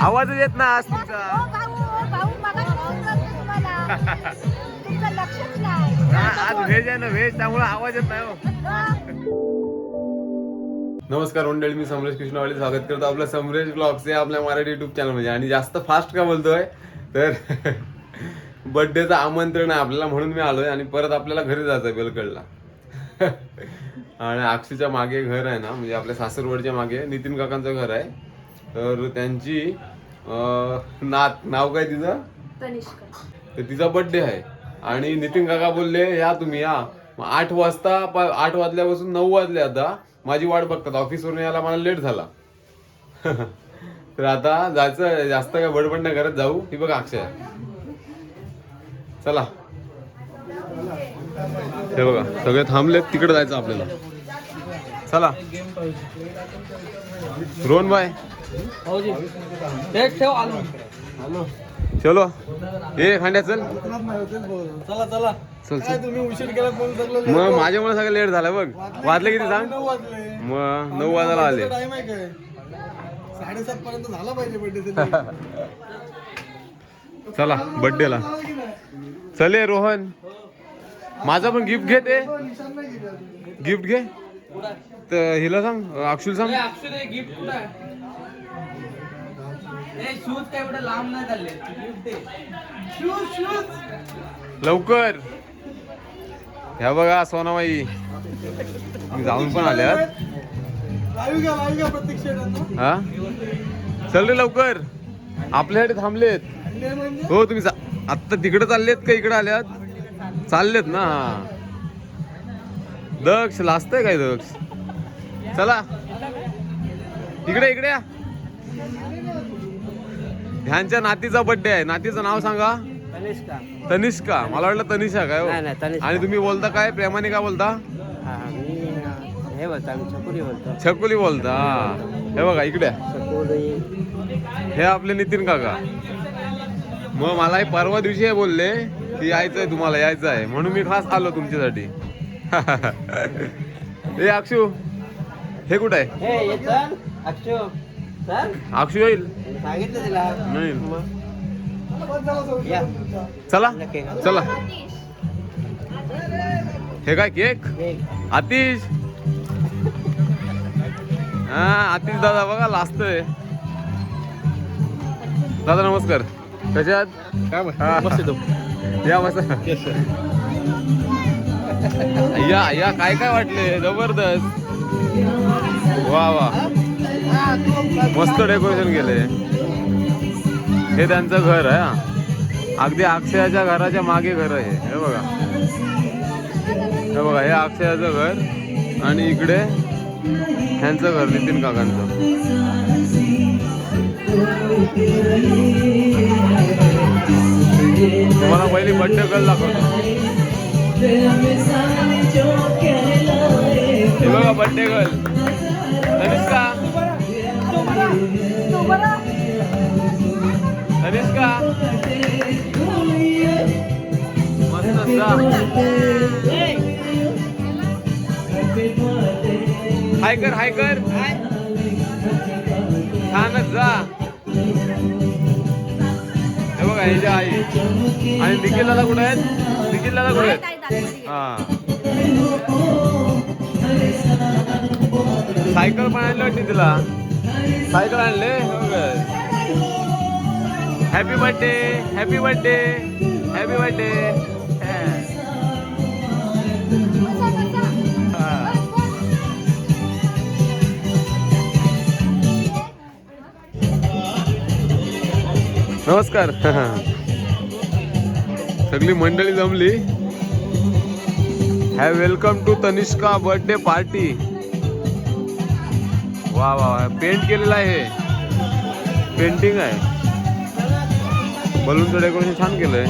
आवाजच येत ना आज तुमचा. हा, आज व्हेज आहे ना व्हेज त्यामुळे आवाज येत नाही हो. नमस्कार मंडळी मी समरेश कृष्णवाडी. स्वागत करतो आपल्या समरेश ब्लॉग्स या आपल्या मराठी युट्यूब चॅनलमध्ये आणि जास्त फास्ट का बोलतोय? तर बर्थडेचं आमंत्रण आहे आपल्याला म्हणून मी आलोय आणि परत आपल्याला घरी जायचं आहे बेलकडला आणि अक्षीच्या मागे घर आहे ना म्हणजे आपल्या सासरवडच्या मागे नितीन काकांचं घर आहे. तर त्यांची नात नाव काय तिचं? तर तिचा बर्थडे आहे. आणि नितीन काका बोलले या तुम्ही या. आठ वाजता आठ वाजल्यापासून नऊ वाजले आता. माझी वाट बघतात. ऑफिसवरून यायला मला लेट झाला. तर आता जायचं जास्त काय बडबड नाही करत. जाऊ. ही बघा अक्षय. चला. हे बघा सगळे थांबलेत तिकडे जायचं आपल्याला. चला. रोहन बाय चलो. ए खांड्या चल. चला चला. चल चल तुम्ही उशीर केला कोण सगळं मग माझ्यामुळे सगळं लेट झालं बघ. वाजले किती सांग? मग नऊ वाजायला आले. साडेसात पर्यंत झाला पाहिजे बर्थडे चला बर्थडेला चले रोहन. माझा पण गिफ्ट घे ते. गिफ्ट घे. तर हिला सांग अक्षुल सांग. गिफ्ट कुठं आहे? शूज काय एवढे लांब नाही चालले. गिफ्ट दे. लवकर. ह्या बघा सोनाबाई. मी जाऊन पण शेटांना हा? चल रे लवकर. आपल्यासाठी थांबलेत. म्हणजे? हो तुम्ही जा- आत्ता तिकडे चाललेत का इकडे आल्यात? चाललेत ना. हा. दक्ष लाजतंय काय दक्ष? चला. इकडे इकडे या. ह्यांच्या नातीचा बर्थडे आहे. नातीचं नाव सांगा. तनिष्का. तनिष्का. मला वाटलं तनिषा काय हो? आणि तुम्ही बोलता काय? प्रेमाने का बोलता? हा छकुली बोलतो. छकुली बोलता. हा. बघा इकडे हे आपले नितीन काका. मग मला परवा दिवशी हे बोलले. की यायचंय तुम्हाला यायचं आहे म्हणून मी खास आलो तुमच्यासाठी. हे अक्षू हे कुठं आहे? हे ये चल अक्षु चल. अक्षू येईल? सांगितलं तिला. नाही. या. चला नक्की. चला. हे काय केक? हे आतिश. हा आतिश दादा बघा लाजतोय. दादा नमस्कार. कशात काय मस्त या मस्त या या काय काय वाटले? जबरदस्त. वा वा. मस्त डेकोरेशन केले हे त्यांचं घर आहे हा. अगदी अक्षयाच्या घराच्या मागे घर आहे हे बघा. हे बघा हे अक्षयाचं घर आणि इकडे ह्यांचं घर नितीन काकांचं. तुम्हाला पहिली बड्डे गर्ल दाखवतो. हे बघा बड्डे गर्ल तनिष्का तनिष्का मस्त जा. हाय कर हाय कर छानच जा. आई. आणि निखिल दादा कुठे आहेत? निखिल दादा कुठे आहेत? हा. सायकल पण आणली वाटते तिला. सायकल आणले? Happy birthday happy birthday happy birthday नमस्कार. सगळी मंडळी जमली? Have welcome to Tanishka birthday party वा वा वा. पेंट केलेलं आहे. पेंटिंग आहे. बलूनचं डेकोरेशन छान केलंय.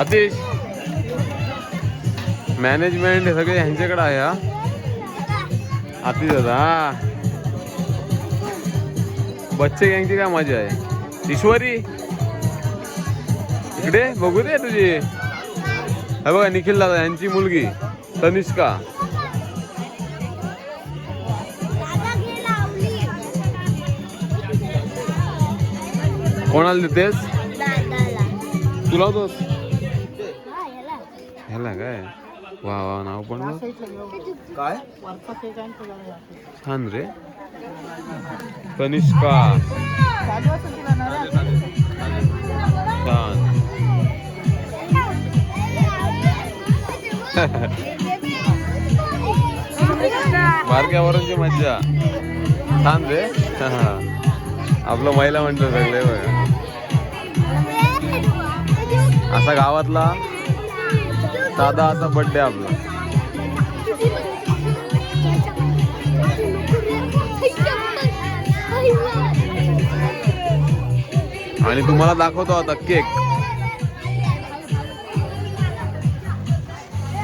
आतिश. मॅनेजमेंट हे सगळे ह्यांच्याकडे आहे हा. हाती दादा बच्चे गँगची काय मजा आहे? ईश्वरी. इकडे बघू दे तुझी. हे बघा निखिल दादा यांची मुलगी तनिष्का. कोणाला देतेस? तुला होतोस वा वा नाव पण. काय? छान रे. तनिष्का छान. बारक्यावरची मज्जा. छान रे. आपलं महिला म्हणतो सगळे असा गावातला दादा असा बर्थडे आपला. आणि तुम्हाला दाखवतो आता केक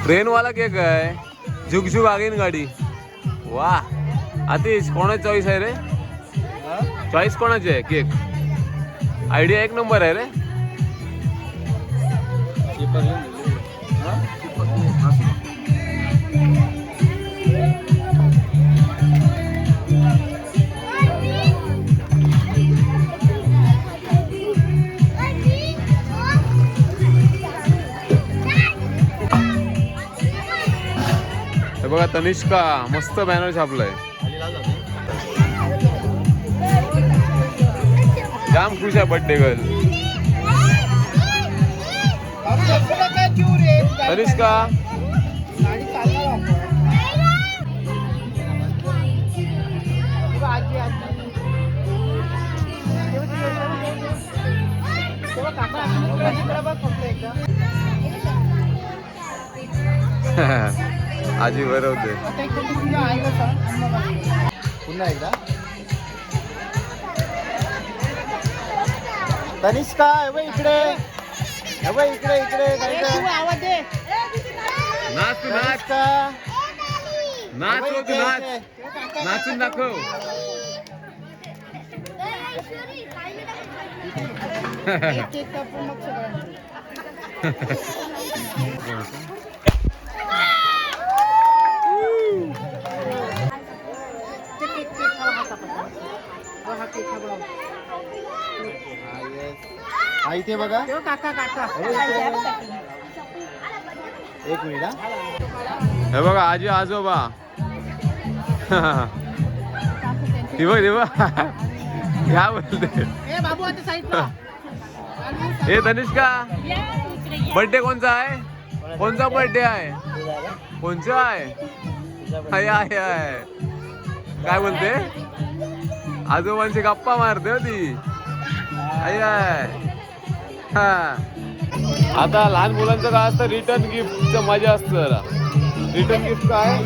ट्रेन वाला केक आहे. झुकझुक आगीन गाडी. वा आतिश कोणाची चॉईस आहे रे? चॉईस कोणाची आहे? केक आयडिया एक नंबर आहे रे. बघा तनिष्का मस्त बॅनर छापलाय. जाम खुश आहे बर्थडे गर्ल तनिष्का आजी बरवते पुन्हा एकदा. तनिष्का बघ इकडे हे बघ इकडे इकडे काय आवाज दे नाच तू नाच तनिष्का नाच हो तू नाच नाचून दाखव हा इथे बघा. काका काका. एक मिनिट हा. बघा आजी आजोबा. ती बघ बघ. घ्या बोलते. ए बाबू आता साईडला. हे तनिष्का. बर्थडे कोणचा आहे? कोणचा बर्थडे आहे? कोणचा आहे? हाय हाय हाय काय बोलते? आजोबांची गप्पा मारते हो ती. हा. आता लहान मुलांचं काय असतं रिटर्न गिफ्ट मजा असत जरा. रिटर्न गिफ्ट काय?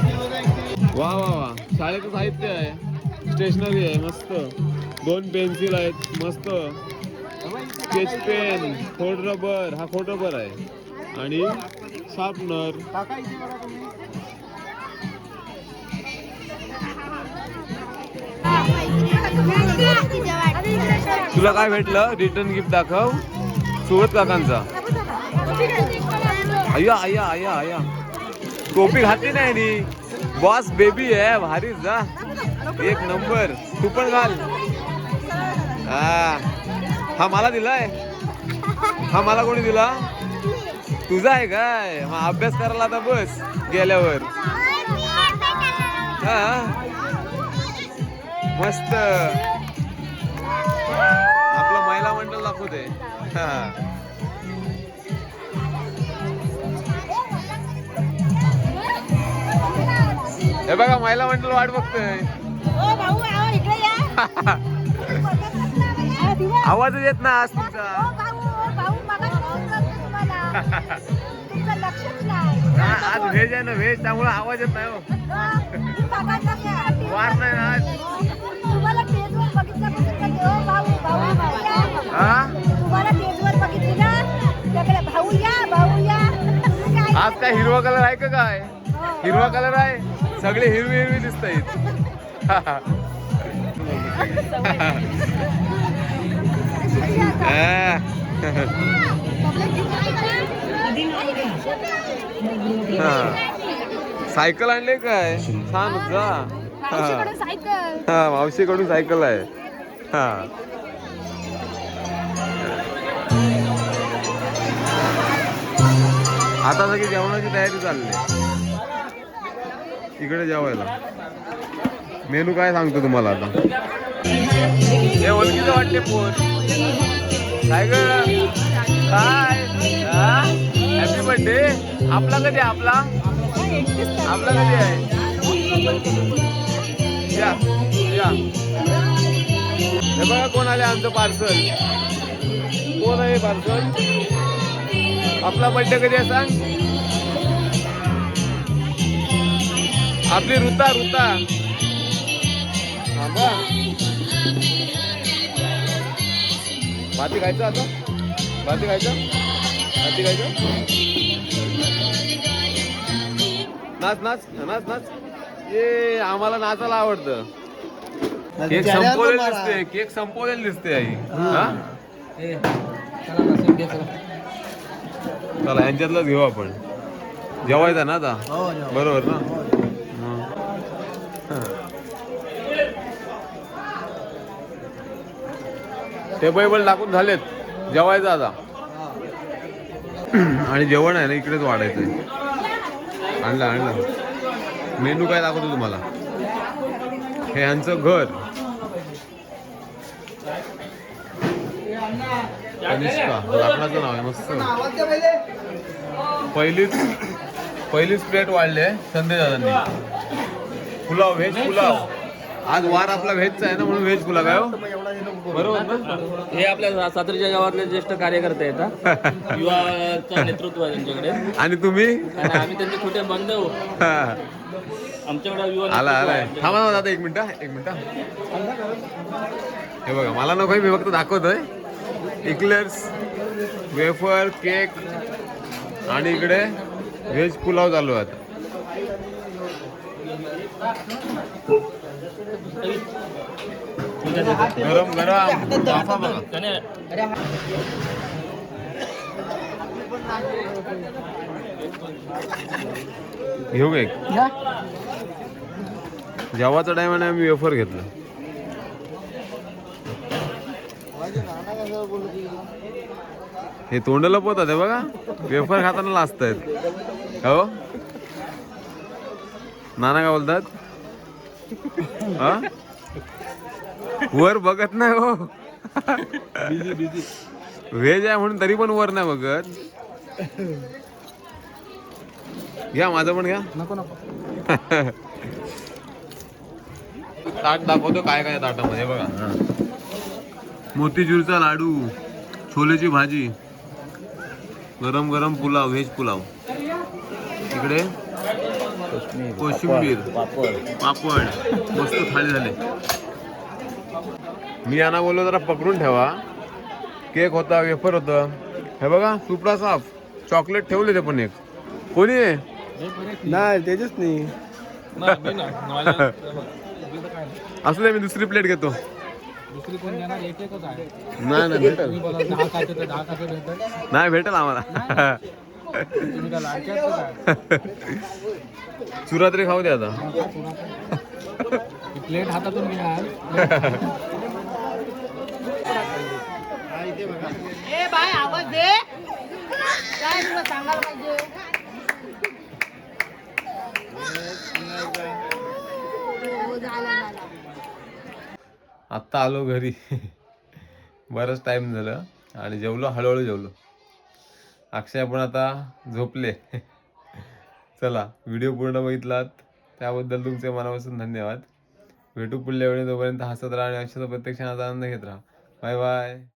वा वा वा. शाळेचं साहित्य आहे. स्टेशनरी आहे मस्त. दोन पेन्सिल आहेत मस्त. स्केच पेन खोड रबर हा खोड रबर आहे. आणि शार्पनर तुला काय भेटलं? रिटर्न गिफ्ट दाखव. सुरत काकांचा. अय्या अय्या अय्या अय्या. टोपी घातली नाही नी. बॉस बेबी आहे भारी जा. एक नंबर. तू पण घाल. हा. हा मला दिलाय. हा मला कोणी दिला? तुझा आहे काय? मग अभ्यास करायला आता बस गेल्यावर. हा. मस्त. मंडळ दाखवते. हा. हे बघा महिला मंडळ वाट बघतोय. आवाजच येत ना आज तुमचा. आज व्हेज आहे ना व्हेज त्यामुळे आवाज येत नाही हो? वार नाही आज. आज काय हिरवा कलर आहे का काय? हो. हिरवा कलर आहे? सगळे हिरवी हिरवी दिसत आहेत सायकल आणले काय? छान होता सायकल. हा मावशीकडून सायकल आहे. हा. आता सगळी जेवणाची तयारी चालली. इकडे जेवायला. मेनू काय सांगतो तुम्हाला आता? हे ओळखीचं वाटते पोर. काय हॅपी बर्थडे आपला कधी आपला? आपला कधी आहे? या या. हे बघा कोण आले आमचं पार्सल कोण आहे पार्सल आपला बर्थडे कधी आहे सांग? आपली ऋता ऋता. थांबा. भाती खायचं आता? भाती खायचं? भाती खायचं? नाच नाच. नाच नाच. ये आम्हाला नाचायला आवडतं. केक संपवलेलं दिसते केक संपवलेलं दिसते आई. हा. चला यांच्यातलंच घेऊ आपण. जेवायचा ना आता? बरोबर ना? मग. हा. टेबल टाकून झालेत. जेवायचं आता. आणि जेवण आहे ना इकडेच वाढायचंय. आणलं आणलं. मेनू काय दाखवतो तुम्हाला? हे यांचं घर. कनिष्का. लाकडाचं नाव आहे मस्त. पहिलीच पहिलीच प्लेट वाढले संदेश दादांनी पुलाव व्हेज पुलाव. आज वार आपला व्हेजचा आहे ना म्हणून व्हेज पुलाव आहे हो? बरोबर ना हे आपल्या सातारच्या गावातले ज्येष्ठ कार्यकर्ते आहेत हा. युवाचं नेतृत्व आहे त्यांच्याकडे आणि तुम्ही आणि आम्ही त्यांचे छोटे बांधव आमच्याकडे युवा आला नेतृत्व आलाय आहे. थांबा ना दादा एक मिनिट हा, एक मिनिट हा. हे बघा मला नको मी फक्त दाखवतोय इक्लर्स वेफर केक आणि इकडे व्हेज पुलाव चालू आहे आता गरम गरम. बघा. घेऊ का एक? जेवाचा टायमाने आम्ही वेफर घेतलं. हे तोंड लपवतात हे बघा. वेफर खाताना लाजतायत. हो? नाना काय बोलतात? हा? वर बघत नाही हो. व्हेज आहे म्हणून तरी पण वर नाही बघत. घ्या माझं पण घ्या. नको नको. ताट दाखवतो काय काय ताटामध्ये बघा. मोतीचूरचा लाडू छोलेची भाजी गरम गरम पुलाव व्हेज पुलाव. इकडे. कोशिंबीर. पापड. मस्त थाळी झाले. मी यांना बोललो जरा पकडून ठेवा. केक होता वेफर होतं. हे बघा सुपडा साफ. चॉकलेट ठेवले ते पण एक. कोणी आहे? नाही त्याच्याच नाही. असू दे मी दुसरी प्लेट घेतो. नाही भेटेल. आम्हाला. चुरा तरी खाऊ दे आता. प्लेट हातातून घ्या ए बाय आवाज दे. काय तुला सांगायला पाहिजे. आत्ता आलो घरी. बरंच टाइम झालं आणि जेवलो हळूहळू जेवलो. अक्षय पण आता झोपले. चला व्हिडिओ पूर्ण बघितलात. त्याबद्दल तुमचे मनापासून धन्यवाद. भेटू पुढल्या वेळी. तोपर्यंत हसत राहा आणि अक्षरचा प्रत्येक क्षणाचा आनंद घेत राहा. Bye bye.